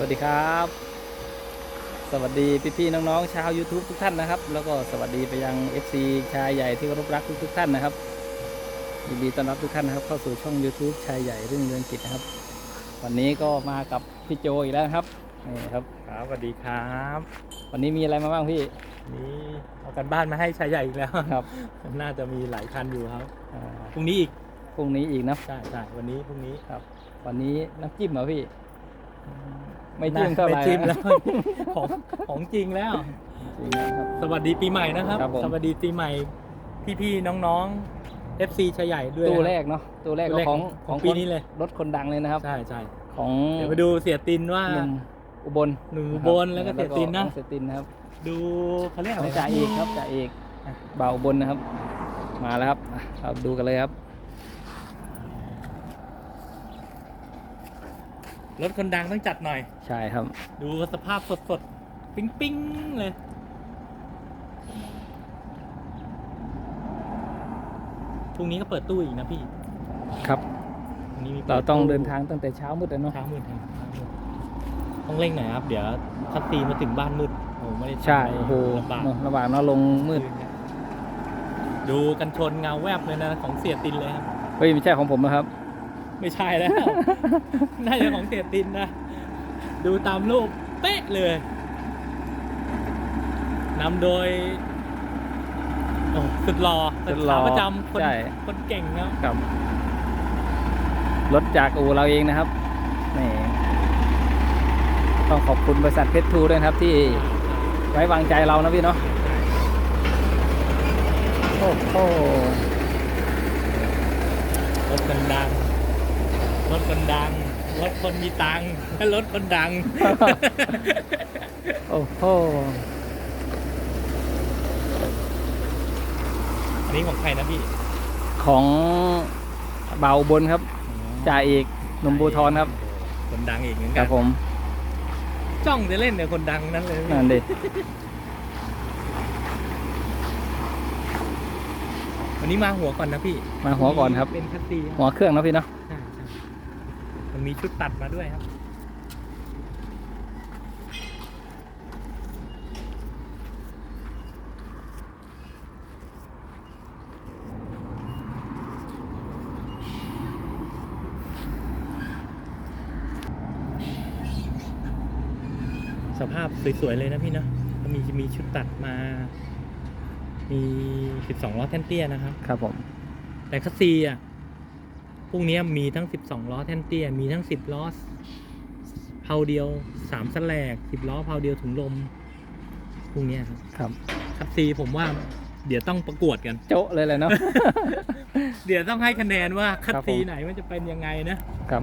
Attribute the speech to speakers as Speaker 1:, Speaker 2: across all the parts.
Speaker 1: วัสดีครับ สวัสดีพี่ๆน้องๆชาว YouTube ทุกท่านนะครับ แล้วก็สวัสดีไปยัง FC ชายใหญ่ที่เคารพรักทุกๆท่านนะครับยินดีต้อนรับทุกท่านนะครับ เข้าสู่ช่อง YouTube ชายใหญ่เรื่องเรืองกิจนะครับ วันนี้ก็มากับพี่โจอีกแล้วนะครับนี่ครับ
Speaker 2: ครับสวัสดีครับ
Speaker 1: วันนี้มีอะไรมาบ้างพี่
Speaker 2: นี่เอากันบ้านมาให้ชายใหญ่อีกแล้ว
Speaker 1: ครับ
Speaker 2: น่าจะมีหลายคันอยู่ครับ
Speaker 1: อ่า
Speaker 2: พรุ่งนี้อีก
Speaker 1: พรุ่งนี้อีกนะ
Speaker 2: ใช่ใช่วันนี้พรุ่งนี้
Speaker 1: ครับ วันนี้น้ำจิ้มเหรอพี่ ไม่จิ้มเท่าไหร่
Speaker 2: ไม่จิ้ม
Speaker 1: นะ
Speaker 2: แล้ว ของของจริงแล้ว
Speaker 1: จริงนะครับ
Speaker 2: สวัสดีปีใหม่นะครับ
Speaker 1: ครับผม
Speaker 2: สวัสดีปีใหม่ พี่ๆน้องๆ FC ชายใหญ่ด้วย
Speaker 1: ตู้
Speaker 2: นะ
Speaker 1: แรกเนาะตู้แรก
Speaker 2: ตู้
Speaker 1: ก็
Speaker 2: แรก
Speaker 1: ของ
Speaker 2: ของปีนี้เลย
Speaker 1: รถคนดังเลยนะครับ
Speaker 2: ใช่ใช่
Speaker 1: ของ
Speaker 2: เดี๋ยวมาดูเสียตินว่า
Speaker 1: หนุ่มอุบล
Speaker 2: หนุ่มอุบลแล้วก็เสียตินนะ
Speaker 1: เสียตินนะครับ
Speaker 2: ดูเขาเรียก
Speaker 1: ข
Speaker 2: อะ
Speaker 1: อ
Speaker 2: ไรง
Speaker 1: จ่าเอกครับจ่าเอก
Speaker 2: อะ
Speaker 1: บ่าวอุบลนะครับ มาแล้วครับอะเราดูกันเลยครับ
Speaker 2: รถคนดังต้องจัดหน่อย
Speaker 1: ใช่ครับ
Speaker 2: ดูสภาพสดๆ ปิ๊งๆ เลย พรุ่งนี้ก็เปิดตู้อีกนะพี่
Speaker 1: ครับ
Speaker 2: พรุ่งนี้มีปิ
Speaker 1: เราต้องเดินทางตั้งแต่เช้ามืดเลยเนาะ
Speaker 2: เช้ามืดครับเช้ามืดต้องเร่งหน่อยครับ เดี๋ยวคัดซีมาถึงบ้านมืดโอ้ไม่ได้ทำ
Speaker 1: ใช่โอ้โห
Speaker 2: ลำบาก
Speaker 1: เนอะระหว่างเนาะลงมืด
Speaker 2: ดูกันชนเงาแวบเลยนะ ของเสียตินเลยครับ
Speaker 1: เฮ้ยไม่ใช่ของผมนะครับ
Speaker 2: ไม่ใช่แล้ว น่าจะของเสียตินนะ ดูตามรูปเป๊ะเลยนำโดยโอ้สุดหล่อ
Speaker 1: สุดหล่อ
Speaker 2: ขาประจำคน
Speaker 1: ใช่
Speaker 2: คนเก่งนะครับ
Speaker 1: กับ รถจากอู่เราเองนะครับนี่ต้องขอบคุณบริษัทเพชรทูด้วยนะครับที่ไว้วางใจเรานะพี่เนาะโอ้โห
Speaker 2: รถคนดัง รถคนดัง รถคนมีตังค์และรถคนดัง
Speaker 1: โอ้โห
Speaker 2: อันนี้ของใครนะพี่
Speaker 1: ของเบาอุบนครับจ่าเอกหนุ่มบูทรครับ
Speaker 2: คนดังอีกเหมือน
Speaker 1: ค
Speaker 2: กั
Speaker 1: รั
Speaker 2: น
Speaker 1: บผม
Speaker 2: จ้องจะเล่นเนี่ยคนดังนั้นเลย
Speaker 1: นั่นดิ
Speaker 2: วันนี้มาหัวก่อนนะพี่
Speaker 1: มาหัวก่อนครับ
Speaker 2: เป็นคัตซีครับ
Speaker 1: หัวเครื่องนะพี่เนาะ
Speaker 2: ใช่ใช่ มันมีชุดตัดมาด้วยครับ สภาพสวย ๆ เลยนะพี่เนาะก็มีมีชุดตัดมา มี 12 ล้อแท่นเตี้ยนะครับ
Speaker 1: ครับผม
Speaker 2: แต่คัสซีอะ พวกเนี้ยมีทั้ง 12 ล้อแท่นเตี้ย มีทั้ง 10 ล้อเพาเดียว3สแลก10 ล้อเพาเดียวถุงลม พวกเนี้ยครับ
Speaker 1: ครับ
Speaker 2: คัสซีผมว่าเดี๋ยวต้องประกวดกัน
Speaker 1: โจ๊ะเลยเลยเนาะ
Speaker 2: เดี๋ยวต้องให้คะแนนว่าคัส
Speaker 1: ครับผม
Speaker 2: ซีไหนมันจะเป็นยังไงนะ
Speaker 1: ครับ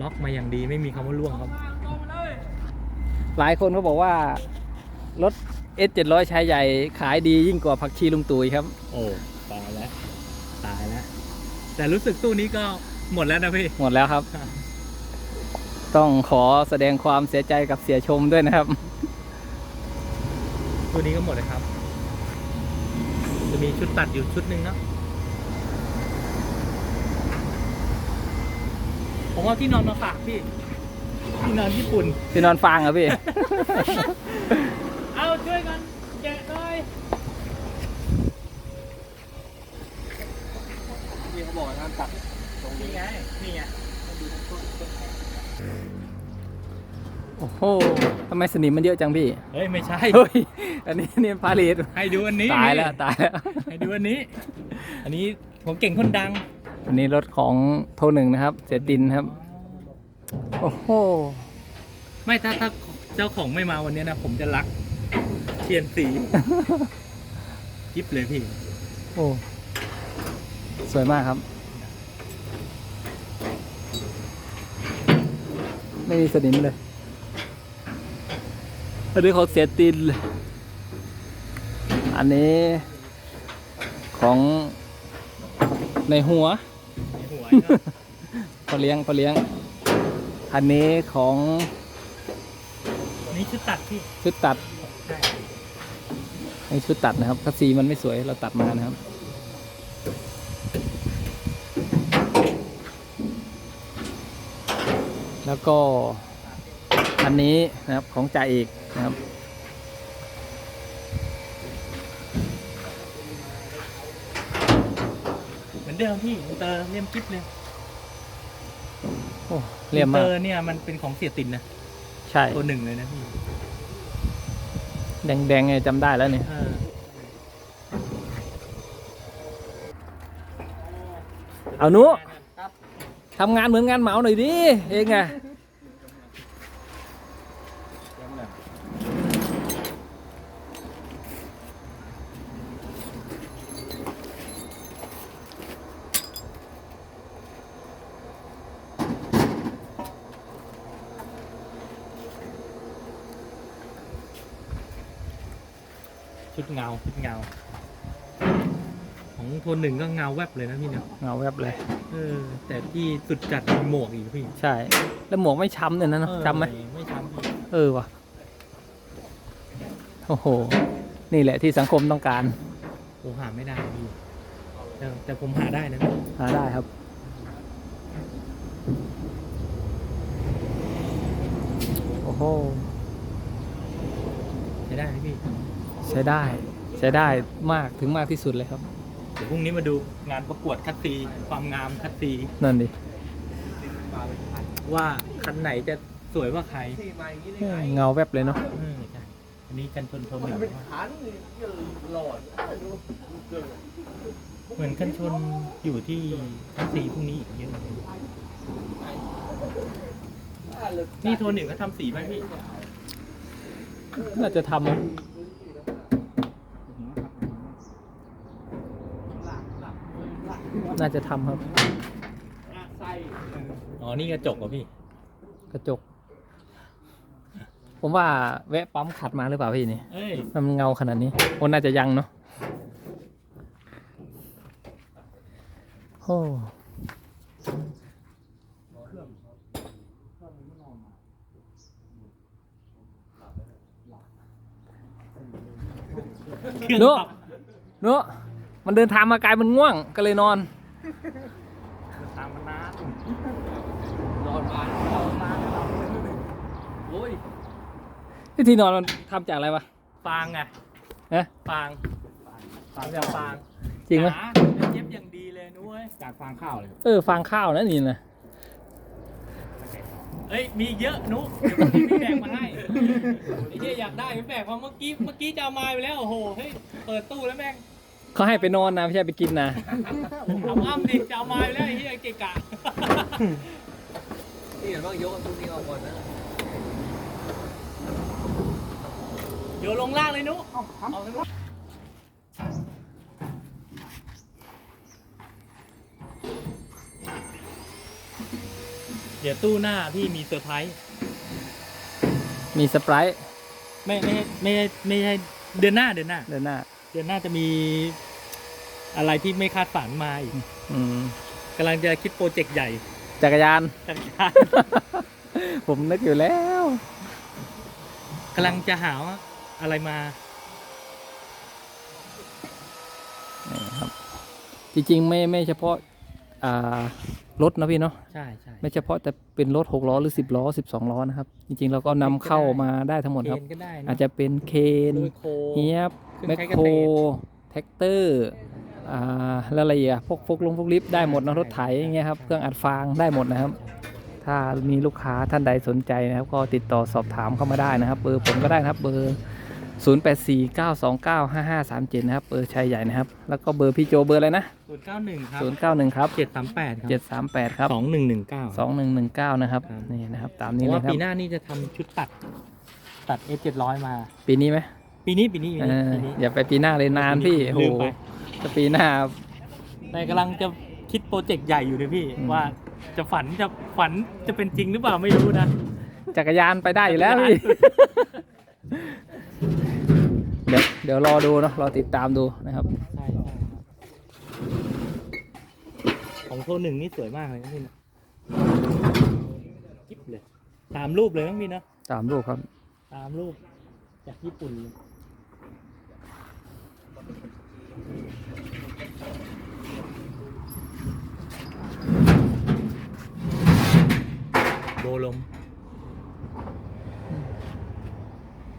Speaker 2: ล็อกมาอย่างดีไม่มีคำว่าล่วงครับ
Speaker 1: หลายคนเขาบอกว่ารถ S 700ชายใหญ่ขายดียิ่งกว่าผักชีลุงตุยครับ
Speaker 2: โอ้ตายแล้วตายแล้วแต่รู้สึกตู้นี้ก็หมดแล้วนะพี่
Speaker 1: หมดแล้วครับ ต้องขอแสดงความเสียใจกับเสียชมด้วยนะครับ
Speaker 2: ตัวนี้ก็หมดเลยครับ จะมีชุดตัดอยู่ชุดหนึ่งเนาะผมเอาที่นอนมาฝากพี่ ที่นอนญี่ปุ่น
Speaker 1: ที่นอนฟางเหรอพี่
Speaker 2: เอาช่วยกันแกะหน่อย
Speaker 1: พี่เขาบอกงานตัดตรง
Speaker 2: นี่ไงนี่ไง
Speaker 1: โอ้โหทำไมสนิมมันเยอะจังพี่
Speaker 2: เฮ้ยไม่ใช่
Speaker 1: เฮ้ย อันนี้เนี่ยพาเลท
Speaker 2: ให้ดูอันนี้
Speaker 1: ตายแล้วตายแล้ว
Speaker 2: ให้ดูอันนี้ อันนี้ผมเก่งคนดัง
Speaker 1: อันนี้รถของโทหนึ่งนะครับ เสียตินครับ โอ้โห
Speaker 2: ไม่ถ้าถ้าเจ้าของไม่มาวันนี้นะ ผมจะรัก เทียนสียิบเลยพี่
Speaker 1: โอ้ สวยมากครับ ไม่มีสนิมเลยอันนี้ของเสียติน อันนี้ของในหัว
Speaker 2: มีหัว
Speaker 1: พอเลี้ยงพอเลี้ยง อันนี้ของ
Speaker 2: นี่ชุดตัดพี่
Speaker 1: ชุดตัด
Speaker 2: ให้
Speaker 1: ชุดตัดนะครับถ้าซีมันไม่สวยเราตัดมานะครับแล้วก็อันนี้นะครับของจ่าเอกนะครับ
Speaker 2: เหมือนเดิมพี่เตอร์เลี่ยมกิ๊บเลย
Speaker 1: โอ้เรียมมา
Speaker 2: เตอร์เนี่ยมันเป็นของเสียตินนะ
Speaker 1: ใช่
Speaker 2: ตัวหนึ่งเลยนะพี่
Speaker 1: แดงแดงๆไงจำได้แล้วเนี่ย
Speaker 2: เออ
Speaker 1: เอานุทำงานเหมือนงานเหมาหน่อยดิเองอะ
Speaker 2: ชุดเงาชุดเงา ของโทนหนึ่งก็เงาแวบเลยนะพี่เนาะ
Speaker 1: เงาแวบเลย
Speaker 2: เออ แต่ที่สุดจัดมีหมวกอีกพี่
Speaker 1: ใช่ แล้วหมวกไม่ช้ำเนี่ยนะเนอะ
Speaker 2: เออ
Speaker 1: จำไหม
Speaker 2: ไม่ช้ำพี่
Speaker 1: เออว่ะโอ้โห นี่แหละที่สังคมต้องการ
Speaker 2: โอ้หาไม่ได้พี่แต่แต่ผมหาได้นะพี่
Speaker 1: หาได้ครับ โอ้โห
Speaker 2: ใช้ได้ไหมพี่
Speaker 1: ใช้ได้ใช้ได้มากถึงมากที่สุดเลยครับ
Speaker 2: เดี๋ยวพรุ่งนี้มาดูงานประกวดคัดซีความงามคัดซี
Speaker 1: นั่นดิ
Speaker 2: ว่าคันไหนจะสวยกว่าใคร
Speaker 1: เงาแวบเลยเนาะ
Speaker 2: เออใช่อันนี้กันชนโทนหนึ่งเหมือนกันชนอยู่ที่คัดซีพรุ่งนี้อีกเยอะเลยนี่โทนหนึ่งก็ทำสีไหมพี่
Speaker 1: น่าจะทำนะ น่าจะทำครับ
Speaker 2: อ๋อ นี่กระจกเหรอพี่
Speaker 1: กระจก ผมว่าแวะปั๊มขัดมาหรือเปล่าพี่นี่
Speaker 2: เอ้ย
Speaker 1: มันเงาขนาดนี้โอ้น่าจะยังเนาะโอ้
Speaker 2: เครื่อง
Speaker 1: เน
Speaker 2: ป
Speaker 1: อะ
Speaker 2: รับ
Speaker 1: เนอะมันเดินทางมากลายมันง่วงก็เลยนอน
Speaker 2: ตามมานาน
Speaker 1: นอนมานอนมาโอ้ยที่ที่นอนมันทำจากอะไรวะ
Speaker 2: ฟางไง
Speaker 1: ฮะ
Speaker 2: ฟางฟางจากฟาง
Speaker 1: จริงไหม
Speaker 2: หาเย็บอย่างดีเลยนุ้ยจากฟางข้าวเลย
Speaker 1: เออฟางข้าวนะนี่นะ
Speaker 2: เอ้ยมีเยอะนุเดี๋ยววันนี้พี่แบกมาให้ไอ้เหี้ยอยากได้พี่แบกมาเมื่อกี้เมื่อกี้จะเอามาไปแล้วโอ้โหเฮ้ยเปิดตู้แล้วแม่ง
Speaker 1: เขาให้ไปนอนนะไม่ใช่ไปกินนะ
Speaker 2: เอาอ้ำดิจะเอามาไปแล้วไอ้เหี้ยเกะกะ
Speaker 3: นี่เห็นว่ายกทุกนี้ออกก่อนนะ
Speaker 2: เดี๋ยวลงล่างเลยนุเอาเลยนุเดี๋ยวตู้หน้าพี่มีเซอร์ไพรส์
Speaker 1: มีสไปรท์
Speaker 2: ไม่ไม่ไม่ใช่ไม่ใช่เดือนหน้าเดือนหน้า
Speaker 1: เดินหน้า
Speaker 2: เดือนหน้าจะมีอะไรที่ไม่คาดฝันมาอีก
Speaker 1: อืม
Speaker 2: กำลังจะคิดโปรเจกต์ใหญ่
Speaker 1: จักรยาน
Speaker 2: จักรยาน
Speaker 1: ผมนึกอยู่แล้ว
Speaker 2: กำลังจะหาว่าอะไรมา
Speaker 1: นี่ครับ จริงๆ ไม่ไม่เฉพาะ อ่ารถนะพี่เนาะ
Speaker 2: ใช่ใช่
Speaker 1: ไม่เฉพาะแต่เป็นรถหกล้อหรือสิบล้อสิบสองล้อนะครับ จริงๆ เราก็นำเข้ามาได้ทั้งหมด
Speaker 2: เค
Speaker 1: ครับ
Speaker 2: นก็ได้น
Speaker 1: อาจจะเป็นเคน
Speaker 2: โดยโค
Speaker 1: เฮียบ
Speaker 2: เครื่อง
Speaker 1: แมค
Speaker 2: ใช้
Speaker 1: โคร
Speaker 2: เกษตร
Speaker 1: แท็กเตอร์อ่าแล้วอะไรอีกอะพวกพวกลงพวกลิฟต์ได้หมดนะรถไถอย่างเงี้ยครับเครื่องอัดฟางได้หมดนะครับ ถ้ามีลูกค้าท่านใดสนใจนะครับ ก็ติดต่อสอบถามเข้ามาได้นะครับ เบอร์ผมก็ได้นะครับเบอร์ 0 8 4 9 2 9 5 5 3 7 นะครับ เบอร์ชัยใหญ่นะครับ แล้วก็เบอร์พี่โจเบอร์อะไรนะ
Speaker 2: ศูนย์เก้าหนึ่งครับ
Speaker 1: 0 9 1 ครับ
Speaker 2: เจ็ดสามแปดครับ
Speaker 1: 738 ครับ
Speaker 2: สองหนึ่งหนึ่งเก้า
Speaker 1: 2119 นะครับ
Speaker 2: ครับ
Speaker 1: นี่นะครับ ตาม
Speaker 2: เพ
Speaker 1: นี้
Speaker 2: ราะ
Speaker 1: เล
Speaker 2: ว่าย
Speaker 1: ครั
Speaker 2: ปี
Speaker 1: บ
Speaker 2: หน้านี่จะทำชุดตัด ตัด F เจ็ดร้อยมา
Speaker 1: ปีนี้ไหม
Speaker 2: ปีนี้ปีนี้ปี
Speaker 1: เอ
Speaker 2: นี้
Speaker 1: อ
Speaker 2: ปีนี้
Speaker 1: อย่าไปปีหน้าเลยนานพี่โอ้โห
Speaker 2: ลืมไป
Speaker 1: จะปีหน้า
Speaker 2: แต่กำลังจะคิดโปรเจกต์ใหญ่อยู่เลยพี่
Speaker 1: อืม
Speaker 2: ว่าจะฝันจะฝันจะเป็นจริงหรือเปล่าไม่รู้นะ
Speaker 1: จักรยานไปได้อยู่แล้วพี่ เดี๋ยวเดี๋ยวรอดูเนาะรอติดตามดูนะครับ
Speaker 2: ใช่ใช่ของโทรหนึ่งนี่สวยมากเลยนะพี่นะกิ๊บเลย ตามรูปเลยน้องพี่นะ
Speaker 1: ตามรูปครับ
Speaker 2: ตามรูปจากญี่ปุ่นเลย โดลม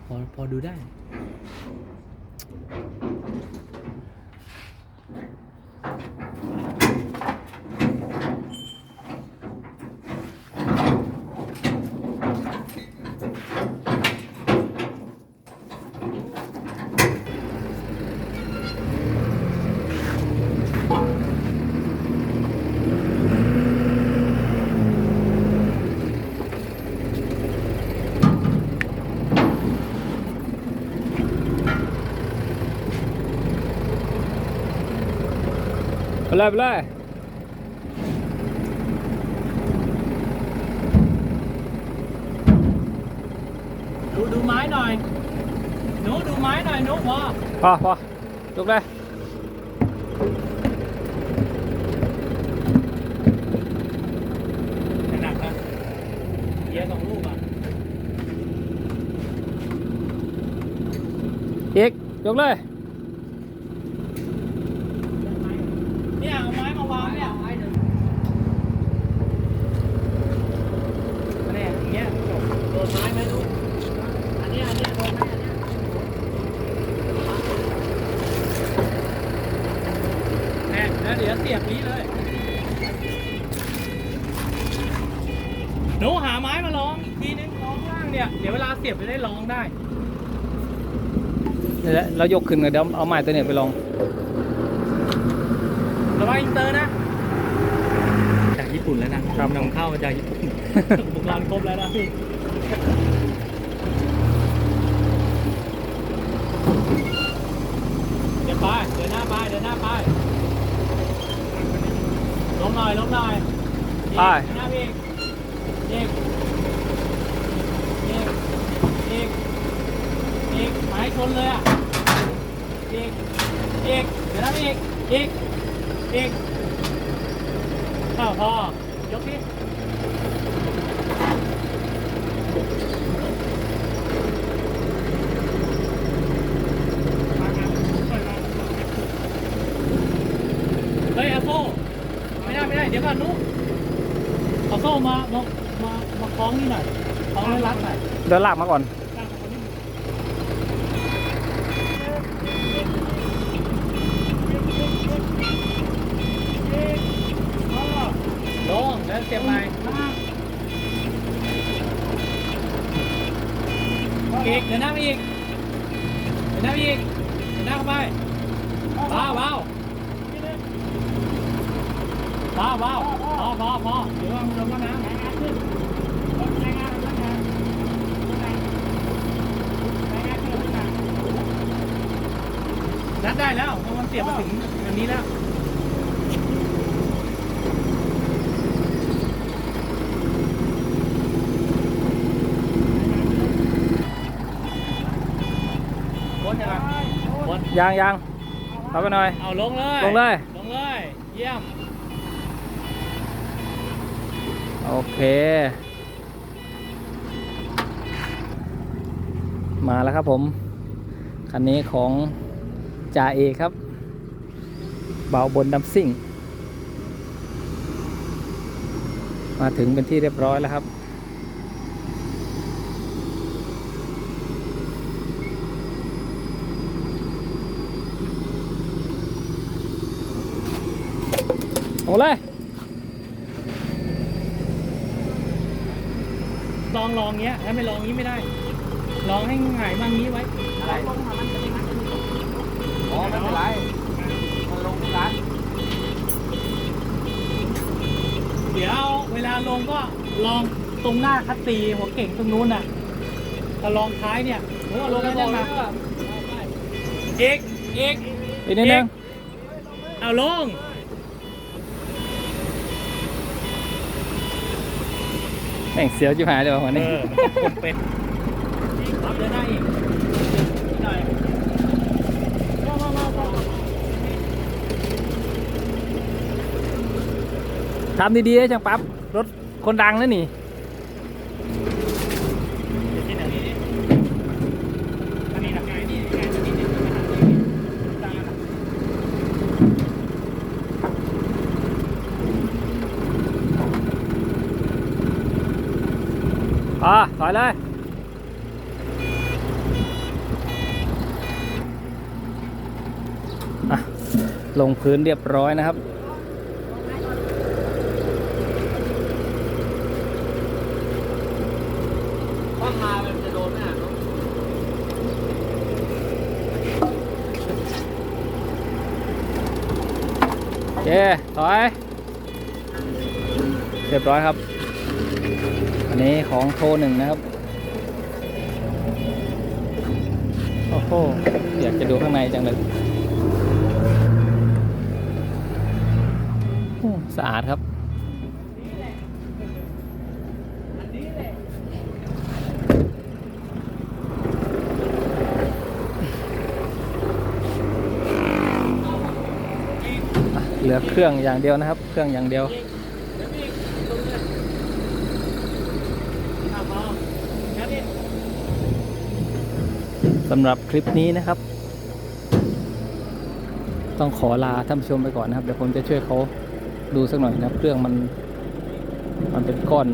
Speaker 2: พอพอดูได้
Speaker 1: เลยไปเลย
Speaker 2: ดูดูไม้หน่อยหนูดูไม้หน่อยหนูพอ
Speaker 1: พอพอลุกเลย
Speaker 2: ไม่หนักนะเกียร์สองลูกอะ
Speaker 1: อีกยกเลย
Speaker 2: เนี่ยเอาไม้มาวางเนี่ยไม้เดิมเนี่ยอย่างเงี้ยจบโดนไม้ไหมลูกอันเนี้ยอันเนี้ยโดนไหมอันเนี้ยแม่แล้วเดี๋ยวเสียบนี้เลย หนูหาไม้มาลองอีกทีนึงลองข้างเนี่ย เดี๋ยวเวลาเสียบจะได้ลองได้
Speaker 1: นี่แหละเรายกขึ้นกันเดี๋ยวเอาไม้ตัวเนี้ยไปลอง
Speaker 2: ระวังอินเตอร์นะ จากญี่ปุ่นแล้วนะครับนำเข้ามาจากญี่ปุ่นอุปกรณ์ครบแล้วนะพี่เดี๋ยวไปเดินหน้าไปเดินหน้าไปลงหน่อยลงหน่อย
Speaker 1: ไป
Speaker 2: อีกหน้าพี่ อีกอีกอีกอีกหมายชนเลยอะอีกอีกเดี๋ยวนะเอีกอีกอีกอ้าวพอยกที่เฮ้ยเอาโซ่ไม่ได้ไม่ได้ เดี๋ยวก่อนนุ๊กเอาโซ่มา มา มา มาคล้องนี่หน่อยคล้องแล้วรัดหน่อย
Speaker 1: เดินลากมาก่อน
Speaker 2: ลงเอาคนนี้ลงแล้วเสียบไปอีกเดินหน้าไปอีกเดินหน้าไปอีกเดินหน้าเข้าไปว้าวว้าวว้าวว้าวพอพอพอเดี๋ยวมันลงก็น้ำขึ้นรายงานรายงาน นัดได้แล้วเพราะมันเสียบมาถึงอันนี้แล้วบนยังไงบน
Speaker 1: ยางยางเอาไปหน่อย
Speaker 2: เอาลงเลย
Speaker 1: ลงเลย
Speaker 2: ลงเลย เยี่ยม
Speaker 1: โอเค มาแล้วครับผม คันนี้ของ จ่าเอกครับเบาบนดัมซิ่ง มาถึงเป็นที่เรียบร้อยแล้วครับ โอ้เลย
Speaker 2: ลองลองเงี้ย ถ้าไม่ลองงี้ไม่ได้ ลองให้หงายมั่งงี้ไว้
Speaker 3: อะไรอ๋อไม่ เป็นไรมันลงที่ร้าน
Speaker 2: เดี๋ยวเวลาลงก็ลองตรงหน้าคัตตีหัวเก่งตรงนู้นน่ะถ้าลองท้ายเนี่ยเออลงไม่ได้มาเอกเอก
Speaker 1: อีกนิดนึง
Speaker 2: เอาลง
Speaker 1: แม่งเสียวจิ๋วหายเลยว่ะวัน
Speaker 2: เอ
Speaker 1: นี้
Speaker 2: อคนเป็นรับเดินหน้าอีกนิดหน่อยมามามามา
Speaker 1: ทำดีๆนะจังปั๊บรถคนดังนะนี่
Speaker 2: เดี๋ยวนนี่อ่า
Speaker 1: ถอยเลยอะลงพื้นเรียบร้อยนะครับ
Speaker 3: ถ้ามามันจะโดนไหมอะ
Speaker 1: โอเคถอย เรียบร้อยครับ อันนี้ของโทรหนึ่งนะครับ โอ้โห อยากจะดูข้างในจังเลยสะอาดครับ ลือเครื่องอย่างเดียวนะครับ เครื่องอย่างเดียวสำหรับคลิปนี้นะครับ ต้องขอลาท่านผู้ชมไปก่อนนะครับเดี๋ยวผมจะช่วยเขาดูสักหน่อยนะครับ เครื่องมันมันเป็นก้อน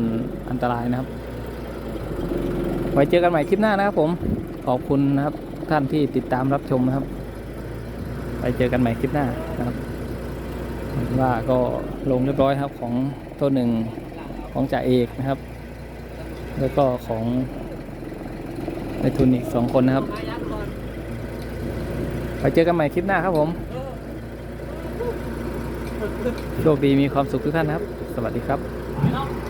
Speaker 1: อันตรายนะครับ ไว้เจอกันใหม่คลิปหน้านะครับผม ขอบคุณนะครับท่านที่ติดตามรับชมนะครับ ไปเจอกันใหม่คลิปหน้านะครับ ว่าก็ลงเรียบร้อยครับของตัวหนึ่งของจ่าเอกนะครับ แล้วก็ของในทุนอีกสองคนนะครับ ไปเจอกันใหม่คลิปหน้าครับผม โชคดีมีความสุขทุกท่านนะครับ สวัสดีครับ